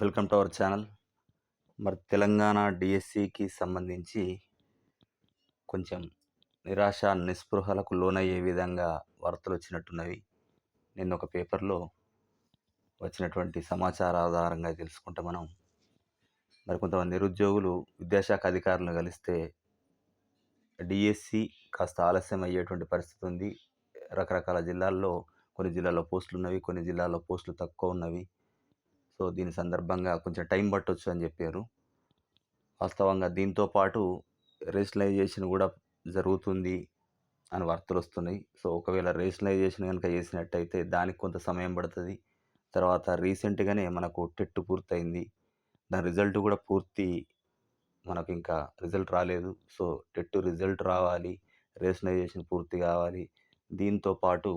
Welcome to our channel. మరి తెలంగాణ డిఎస్సికి సంబంధించి కొంచెం నిరాశ నిస్పృహలకు లోనయ్యే విధంగా వార్తలు వచ్చినట్టున్నవి. నిన్న ఒక పేపర్లో వచ్చినటువంటి సమాచార ఆధారంగా తెలుసుకుంటే మనం మరి కొంతమంది నిరుద్యోగులు విద్యాశాఖ అధికారులను కలిస్తే డిఎస్సి కాస్త ఆలస్యం అయ్యేటువంటి పరిస్థితి ఉంది. రకరకాల జిల్లాల్లో కొన్ని జిల్లాల్లో పోస్టులు ఉన్నవి కొన్ని జిల్లాల్లో పోస్టులు తక్కువ ఉన్నవి. సో దీని సందర్భంగా కొంచెం టైం పట్టొచ్చు అని చెప్పారు. వాస్తవంగా దీంతో పాటు రేషనలైజేషన్ కూడా జరుగుతుంది అని వార్తలు వస్తున్నాయి. సో ఒకవేళ రేషనలైజేషన్ కనుక చేసినట్టయితే దానికి కొంత సమయం పడుతుంది. తర్వాత రీసెంట్గానే మనకు టెట్ పూర్తయింది. దాని రిజల్ట్ కూడా పూర్తి మనకు ఇంకా రిజల్ట్ రాలేదు. సో టెట్ రిజల్ట్ రావాలి. రేషనలైజేషన్ పూర్తి కావాలి. దీంతో పాటు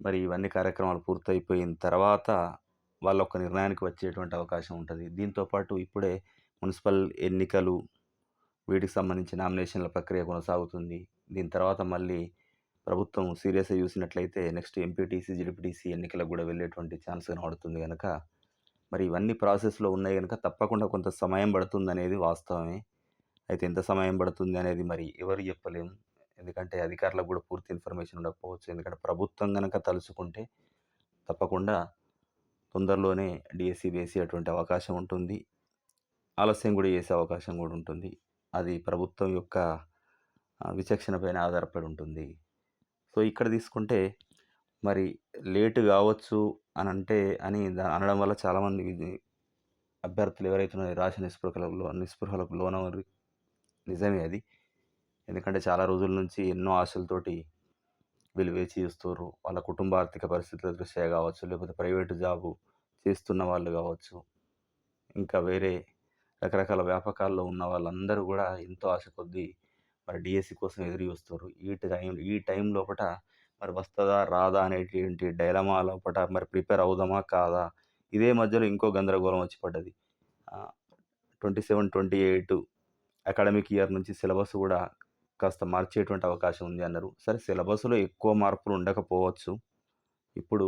మరి ఇవన్నీ కార్యక్రమాలు పూర్తయిపోయిన తర్వాత వాళ్ళ ఒక నిర్ణయానికి వచ్చేటువంటి అవకాశం ఉంటుంది. దీంతో పాటు ఇప్పుడే మున్సిపల్ ఎన్నికలు వీటికి సంబంధించి నామినేషన్ల ప్రక్రియ కొనసాగుతుంది. దీని తర్వాత మళ్ళీ ప్రభుత్వం సీరియస్గా చూసినట్లయితే నెక్స్ట్ ఎంపీటీసీ జిడిపిటీసీ ఎన్నికలకు కూడా వెళ్ళేటువంటి ఛాన్స్ కనబడుతుంది కనుక మరి ఇవన్నీ ప్రాసెస్లో ఉన్నాయి కనుక తప్పకుండా కొంత సమయం పడుతుంది అనేది వాస్తవమే. అయితే ఎంత సమయం పడుతుంది అనేది మరి ఎవరు చెప్పలేము. ఎందుకంటే అధికారులకు కూడా పూర్తి ఇన్ఫర్మేషన్ ఉండకపోవచ్చు. ఎందుకంటే ప్రభుత్వం కనుక తలుచుకుంటే తప్పకుండా తొందరలోనే డిఎస్సి వేసేటువంటి అవకాశం ఉంటుంది. ఆలస్యం కూడా చేసే అవకాశం కూడా ఉంటుంది. అది ప్రభుత్వం యొక్క విచక్షణపైన విచక్షణ పైన ఆధారపడి ఉంటుంది. సో ఇక్కడ తీసుకుంటే మరి లేటు కావచ్చు అని అంటే అని దాని అనడం వల్ల చాలామంది అభ్యర్థులు ఎవరైతే ఉన్నారో నిరాశ నిస్పృహలకు నిస్పృహలకు లోనవరు నిజమే అది. ఎందుకంటే చాలా రోజుల నుంచి ఎన్నో ఆశలతోటి వీళ్ళు వేచి చూస్తారు వాళ్ళ కుటుంబ ఆర్థిక పరిస్థితుల దృష్ట్యా కావచ్చు లేకపోతే ప్రైవేటు జాబు చేస్తున్న వాళ్ళు కావచ్చు. ఇంకా వేరే రకరకాల వ్యాపకాల్లో ఉన్న వాళ్ళందరూ కూడా ఎంతో ఆశ కొద్దీ మరి డిఎస్సి కోసం ఎదురు చూస్తారు ఈ టైం ఈ టైం లోపల మరి వస్తుందా రాదా అనేటువంటి డైలమా లోపట మరి ప్రిపేర్ అవుదామా కాదా? ఇదే మధ్యలో ఇంకో గందరగోళం వచ్చి పడ్డది. Twenty seven twenty eight academic year నుంచి సిలబస్ కూడా కాస్త మార్చేటువంటి అవకాశం ఉంది అన్నారు. సరే సిలబస్లో ఎక్కువ మార్పులు ఉండకపోవచ్చు. ఇప్పుడు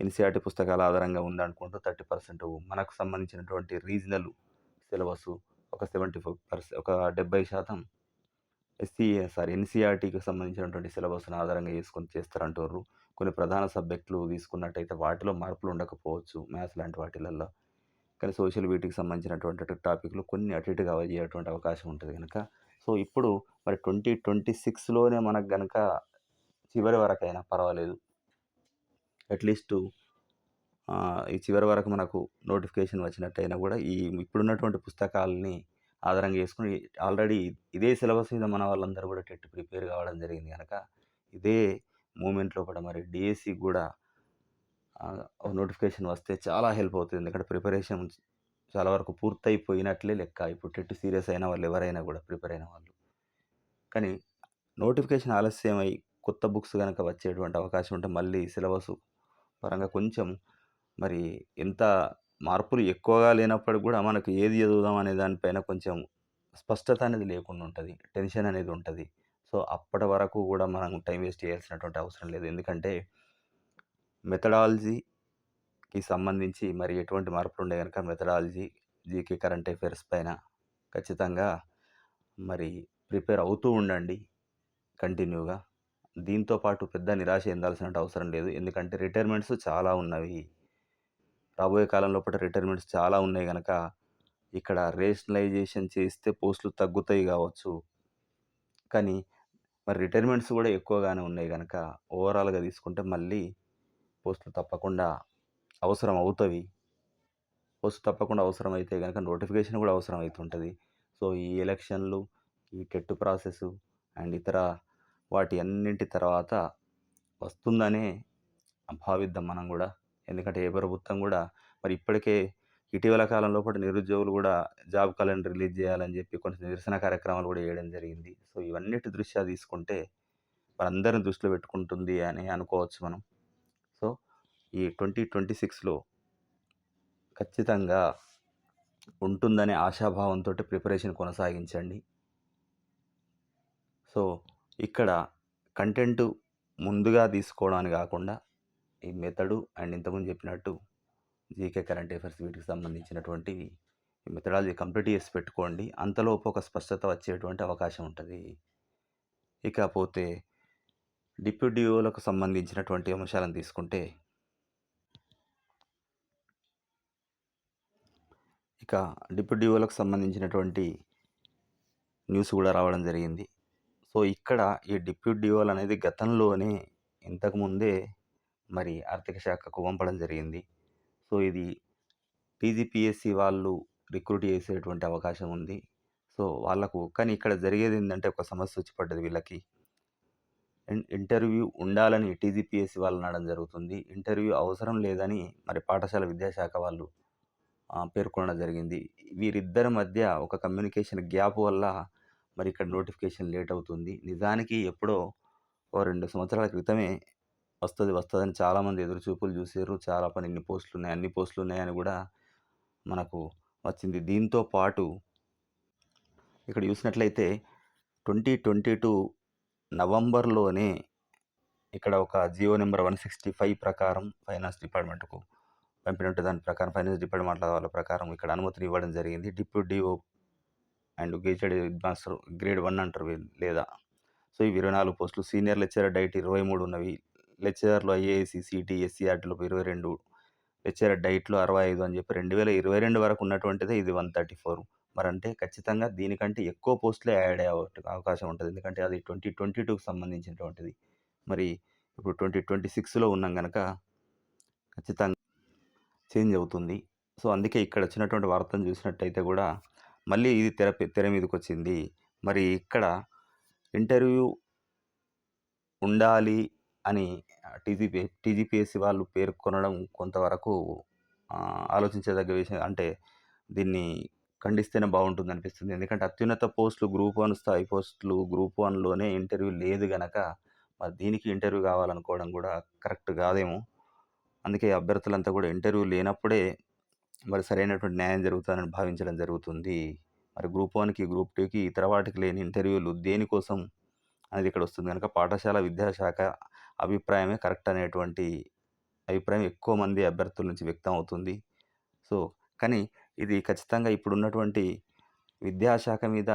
ఎన్సీఆర్టీ పుస్తకాల ఆధారంగా ఉందనుకుంటూ థర్టీ పర్సెంట్ మనకు సంబంధించినటువంటి రీజనల్ సిలబస్ ఒక సెవెంటీ ఫైవ్ పర్సెంట్ ఒక డెబ్బై శాతం ఎస్సీ సారీ ఎన్సీఆర్టీకి సంబంధించినటువంటి సిలబస్ను ఆధారంగా చేసుకొని చేస్తారంటారు కొన్ని ప్రధాన సబ్జెక్టులు తీసుకున్నట్టయితే వాటిలో మార్పులు ఉండకపోవచ్చు మ్యాథ్స్ లాంటి వాటిలలో కానీ సోషల్ వీటికి సంబంధించినటువంటి టాపిక్లు కొన్ని అటు ఇటుగా అయ్యేటువంటి అవకాశం ఉంటుంది కనుక సో ఇప్పుడు మరి ట్వంటీ ట్వంటీ సిక్స్లోనే మనకు కనుక చివరి వరకైనా పర్వాలేదు. అట్లీస్ట్ ఈ చివరి వరకు మనకు నోటిఫికేషన్ వచ్చినట్టయినా కూడా ఈ ఇప్పుడున్నటువంటి పుస్తకాలని ఆధారంగా చేసుకుని ఆల్రెడీ ఇదే సిలబస్ మీద మన వాళ్ళందరూ కూడా టెట్ ప్రిపేర్ కావడం జరిగింది కనుక ఇదే మూమెంట్లో కూడా మరి డిఎస్సి కూడా నోటిఫికేషన్ వస్తే చాలా హెల్ప్ అవుతుంది. ఎందుకంటే ప్రిపరేషన్ చాలా వరకు పూర్తయిపోయినట్లే లెక్క. ఇప్పుడు టెట్ సీరియస్ అయిన వాళ్ళు ఎవరైనా కూడా ప్రిపేర్ అయిన వాళ్ళు. కానీ నోటిఫికేషన్ ఆలస్యమై కొత్త బుక్స్ కనుక వచ్చేటువంటి అవకాశం ఉంటే మళ్ళీ సిలబస్ పరంగా కొంచెం మరి ఎంత మార్పులు ఎక్కువగా లేనప్పటికి కూడా మనకు ఏది చదువుదాం అనే దానిపైన కొంచెం స్పష్టత అనేది లేకుండా ఉంటుంది. టెన్షన్ అనేది ఉంటుంది. సో అప్పటి వరకు కూడా మనం టైం వేస్ట్ చేయాల్సినటువంటి అవసరం లేదు. ఎందుకంటే కి సంబంధించి మరి ఎటువంటి మార్పులు ఉండే కనుక మెథడాలజీ జీకే కరెంట్ అఫైర్స్ పైన ఖచ్చితంగా మరి ప్రిపేర్ అవుతూ ఉండండి కంటిన్యూగా. దీంతో పాటు పెద్ద నిరాశ చెందాల్సిన అవసరం లేదు. ఎందుకంటే రిటైర్మెంట్స్ చాలా ఉన్నవి. రాబోయే కాలం లోపల రిటైర్మెంట్స్ చాలా ఉన్నాయి కనుక ఇక్కడ రేషనలైజేషన్ చేస్తే పోస్టులు తగ్గుతాయి కావచ్చు. కానీ మరి రిటైర్మెంట్స్ కూడా ఎక్కువగానే ఉన్నాయి కనుక ఓవరాల్గా తీసుకుంటే మళ్ళీ పోస్టులు తప్పకుండా అవసరం అవుతాయి వస్తు తప్పకుండా అవసరం అయితే కనుక నోటిఫికేషన్ కూడా అవసరం అవుతుంటుంది సో ఈ ఎలక్షన్లు ఈ టెట్ ప్రాసెస్ అండ్ ఇతర వాటి అన్నింటి తర్వాత వస్తుందనే భావిద్దాం మనం కూడా. ఎందుకంటే ఏ ప్రభుత్వం కూడా మరి ఇప్పటికే ఇటీవల కాలంలో పాటు నిరుద్యోగులు కూడా జాబ్ క్యాలెండర్ రిలీజ్ చేయాలని చెప్పి కొన్ని నిరసన కార్యక్రమాలు కూడా చేయడం జరిగింది. సో ఇవన్నిటి దృష్ట్యా తీసుకుంటే మనందరిని దృష్టిలో పెట్టుకుంటుంది అని అనుకోవచ్చు మనం. ఈ ట్వంటీ ట్వంటీ సిక్స్లో ఖచ్చితంగా ఉంటుందనే ఆశాభావంతో ప్రిపరేషన్ కొనసాగించండి. సో ఇక్కడ కంటెంట్ ముందుగా తీసుకోవడానికి కాకుండా ఈ మెథడు అండ్ ఇంతకుముందు చెప్పినట్టు జీకే కరెంట్ అఫైర్స్ వీటికి సంబంధించినటువంటివి ఈ మెథడాలజీ కంప్లీట్ చేసి పెట్టుకోండి. అంతలోపు ఒక స్పష్టత వచ్చేటువంటి అవకాశం ఉంటుంది. ఇకపోతే డిప్యూడిఓలకు సంబంధించినటువంటి అంశాలను తీసుకుంటే ఇక డిప్యూడిఓలకు సంబంధించినటువంటి న్యూస్ కూడా రావడం జరిగింది. సో ఇక్కడ ఈ డిప్యూడిఓలు అనేది గతంలోనే ఇంతకుముందే మరి ఆర్థిక శాఖకు పంపడం జరిగింది. సో ఇది టీజీపీఎస్సి వాళ్ళు రిక్రూట్ చేసేటువంటి అవకాశం ఉంది. సో వాళ్ళకు కానీ ఇక్కడ జరిగేది ఏంటంటే ఒక సమస్య వచ్చి పడ్డది వీళ్ళకి. ఇంటర్వ్యూ ఉండాలని టీజీపీఎస్సి వాళ్ళు అనడం జరుగుతుంది. ఇంటర్వ్యూ అవసరం లేదని మరి పాఠశాల విద్యాశాఖ వాళ్ళు పేర్కొనడం జరిగింది. వీరిద్దరి మధ్య ఒక కమ్యూనికేషన్ గ్యాప్ వల్ల మరి ఇక్కడ నోటిఫికేషన్ లేట్ అవుతుంది. నిజానికి ఎప్పుడో ఓ రెండు సంవత్సరాల క్రితమే వస్తుంది వస్తుందని చాలామంది ఎదురు చూపులు చూసారు చాలా పని ఇన్ని పోస్టులు ఉన్నాయి అన్ని పోస్టులు ఉన్నాయని కూడా మనకు వచ్చింది. దీంతో పాటు ఇక్కడ చూసినట్లయితే ట్వంటీ ట్వంటీ టూ నవంబర్లోనే ఇక్కడ ఒక GO number one sixty five ప్రకారం ఫైనాన్స్ డిపార్ట్మెంట్కు పంపినట్టు దాని ప్రకారం ఫైనాన్స్ డిపార్ట్మెంట్ వాళ్ళ ప్రకారం ఇక్కడ అనుమతిని ఇవ్వడం జరిగింది. Deputy DO and graded master grade one అంటారు లేదా. సో ఇవి ఇరవై నాలుగు పోస్టులు. సీనియర్ లెక్చరర్ డైట్ ఇరవై మూడు ఉన్నవి. లెక్చరర్లు ఐఏఎస్సి సిటీ ఎస్సీఆర్టీలో ఇరవై రెండు. లెక్చరర్ డైట్లో అరవై ఐదు అని చెప్పి రెండు వేల ఇరవై రెండు వరకు ఉన్నటువంటిదే ఇది వన్ థర్టీ ఫోర్. మరి అంటే ఖచ్చితంగా దీనికంటే ఎక్కువ పోస్టులే యాడ్ అయ్యే అవకాశం ఉంటుంది. ఎందుకంటే అది ట్వంటీ ట్వంటీ టూకి సంబంధించినటువంటిది. మరి ఇప్పుడు ట్వంటీ ట్వంటీ సిక్స్లో ఉన్నాం కనుక ఖచ్చితంగా చేంజ్ అవుతుంది. సో అందుకే ఇక్కడ వచ్చినటువంటి వార్తను చూసినట్టయితే కూడా మళ్ళీ ఇది తెర తెర మీదకి వచ్చింది మరి ఇక్కడ ఇంటర్వ్యూ ఉండాలి అని టీజీపీ టీజీపీఎస్సీ వాళ్ళు పేర్కొనడం కొంతవరకు ఆలోచించదగ్గ విషయం. అంటే దీన్ని ఖండిస్తేనే బాగుంటుంది అనిపిస్తుంది. ఎందుకంటే అత్యున్నత పోస్టులు గ్రూప్ వన్ స్థాయి పోస్టులు గ్రూప్ వన్లోనే ఇంటర్వ్యూ లేదు గనక మరి దీనికి ఇంటర్వ్యూ కావాలనుకోవడం కూడా కరెక్ట్ కాదేమో. అందుకే అభ్యర్థులంతా కూడా ఇంటర్వ్యూ లేనప్పుడే మరి సరైనటువంటి న్యాయం జరుగుతుందని భావించడం జరుగుతుంది. మరి గ్రూప్ వన్కి గ్రూప్ టూకి ఇతర వాటికి లేని ఇంటర్వ్యూలు దేనికోసం అనేది ఇక్కడ వస్తుంది. కనుక పాఠశాల విద్యాశాఖ అభిప్రాయమే కరెక్ట్ అనేటువంటి అభిప్రాయం ఎక్కువ మంది అభ్యర్థుల నుంచి వ్యక్తం అవుతుంది. సో కానీ ఇది ఖచ్చితంగా ఇప్పుడున్నటువంటి విద్యాశాఖ మీద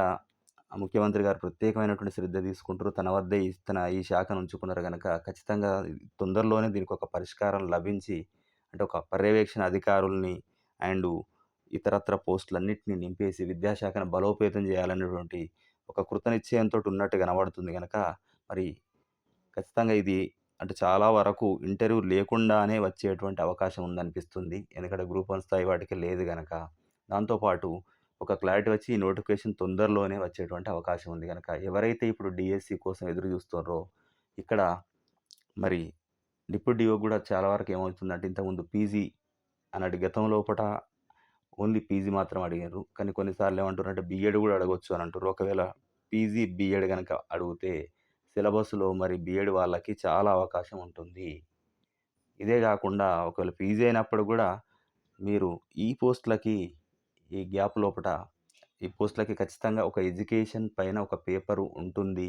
ముఖ్యమంత్రి గారు ప్రత్యేకమైనటువంటి శ్రద్ధ తీసుకుంటారు. తన వద్ద ఈ తన ఈ శాఖను ఉంచుకున్నారు కనుక ఖచ్చితంగా తొందరలోనే దీనికి ఒక పరిష్కారం లభించి అంటే ఒక పర్యవేక్షణ అధికారుల్ని అండ్ ఇతరత్ర పోస్టులన్నింటినీ నింపేసి విద్యాశాఖను బలోపేతం చేయాలనేటువంటి ఒక కృతనిశ్చయంతో ఉన్నట్టు కనబడుతుంది కనుక మరి ఖచ్చితంగా ఇది అంటే చాలా వరకు ఇంటర్వ్యూ లేకుండానే వచ్చేటువంటి అవకాశం ఉందనిపిస్తుంది. ఎందుకంటే గ్రూప్ వన్ స్థాయి వాటికి లేదు కనుక దాంతోపాటు ఒక క్లారిటీ వచ్చి ఈ నోటిఫికేషన్ తొందరలోనే వచ్చేటువంటి అవకాశం ఉంది కనుక ఎవరైతే ఇప్పుడు డిఎస్సి కోసం ఎదురు చూస్తున్నారో ఇక్కడ మరి డిప్యూటీ కూడా చాలా వరకు ఏమవుతుందంటే ఇంతకుముందు పీజీ అన్నట్టు గతం లోపల ఓన్లీ పీజీ మాత్రం అడిగారు. కానీ కొన్నిసార్లు ఏమంటారంటే బీఎడ్ కూడా అడగొచ్చు అని అంటారు ఒకవేళ పీజీ బీఎడ్ కనుక అడిగితే సిలబస్లో మరి బీఎడ్ వాళ్ళకి చాలా అవకాశం ఉంటుంది. ఇదే కాకుండా ఒకవేళ పీజీ అయినప్పుడు కూడా మీరు ఈ పోస్టులకి ఈ గ్యాప్ లోపల ఈ పోస్టులకి ఖచ్చితంగా ఒక ఎడ్యుకేషన్ పైన ఒక పేపరు ఉంటుంది.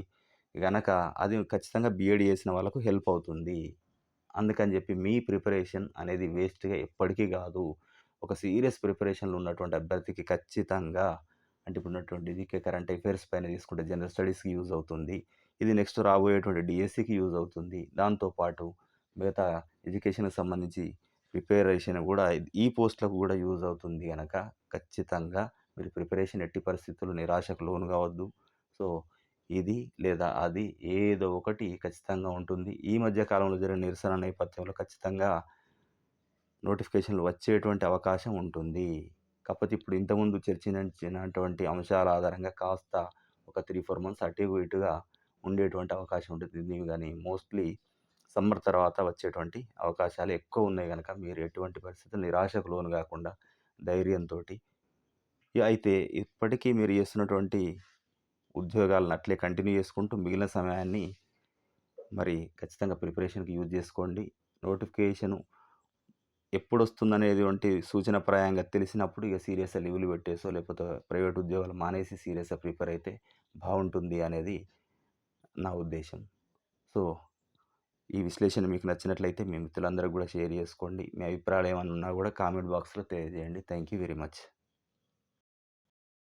గనక అది ఖచ్చితంగా బీఎడ్ చేసిన వాళ్ళకు హెల్ప్ అవుతుంది. అందుకని చెప్పి మీ ప్రిపరేషన్ అనేది వేస్ట్గా ఎప్పటికీ కాదు. ఒక సీరియస్ ప్రిపరేషన్లో ఉన్నటువంటి అభ్యర్థికి ఖచ్చితంగా అంటే ఇప్పుడు ఉన్నటువంటి జీకే కరెంట్ అఫైర్స్ పైన తీసుకుంటే జనరల్ స్టడీస్కి యూజ్ అవుతుంది. ఇది నెక్స్ట్ రాబోయేటువంటి డిఎస్సికి యూజ్ అవుతుంది. దాంతోపాటు మిగతా ఎడ్యుకేషన్కి సంబంధించి ప్రిపరేషన్ కూడా ఈ పోస్ట్లకు కూడా యూజ్ అవుతుంది కనుక ఖచ్చితంగా మీరు ప్రిపరేషన్ ఎట్టి పరిస్థితుల్లో నిరాశకు లోను కావద్దు. సో ఇది లేదా అది ఏదో ఒకటి ఖచ్చితంగా ఉంటుంది. ఈ మధ్య కాలంలో జరిగిన నిరసన నేపథ్యంలో ఖచ్చితంగా నోటిఫికేషన్లు వచ్చేటువంటి అవకాశం ఉంటుంది. కాకపోతే ఇప్పుడు ఇంతకుముందు చర్చించినటువంటి అంశాల ఆధారంగా కాస్త ఒక త్రీ ఫోర్ మంత్స్ అటు ఇటుగా ఉండేటువంటి అవకాశం ఉంటుంది. కానీ మోస్ట్లీ సమ్మర్ తర్వాత వచ్చేటువంటి అవకాశాలు ఎక్కువ ఉన్నాయి కనుక మీరు ఎటువంటి పరిస్థితులు నిరాశకు లోను కాకుండా ధైర్యంతో అయితే ఇప్పటికీ మీరు చేస్తున్నటువంటి ఉద్యోగాలను అట్లే కంటిన్యూ చేసుకుంటూ మిగిలిన సమయాన్ని మరి ఖచ్చితంగా ప్రిపరేషన్కి యూజ్ చేసుకోండి. నోటిఫికేషను ఎప్పుడు వస్తుందనేది వంటి సూచనప్రాయంగా తెలిసినప్పుడు ఇక సీరియస్గా లీవ్లు పెట్టేసో లేకపోతే ప్రైవేట్ ఉద్యోగాలు మానేసి సీరియస్గా ప్రిపేర్ అయితే బాగుంటుంది అనేది నా ఉద్దేశం. సో ఈ విశ్లేషణ మీకు నచ్చినట్లయితే మీ మిత్రులందరూ కూడా షేర్ చేసుకోండి. మీ అభిప్రాయాలు ఏమైనా ఉన్నా కూడా కామెంట్ బాక్స్లో తెలియజేయండి. Thank you very much.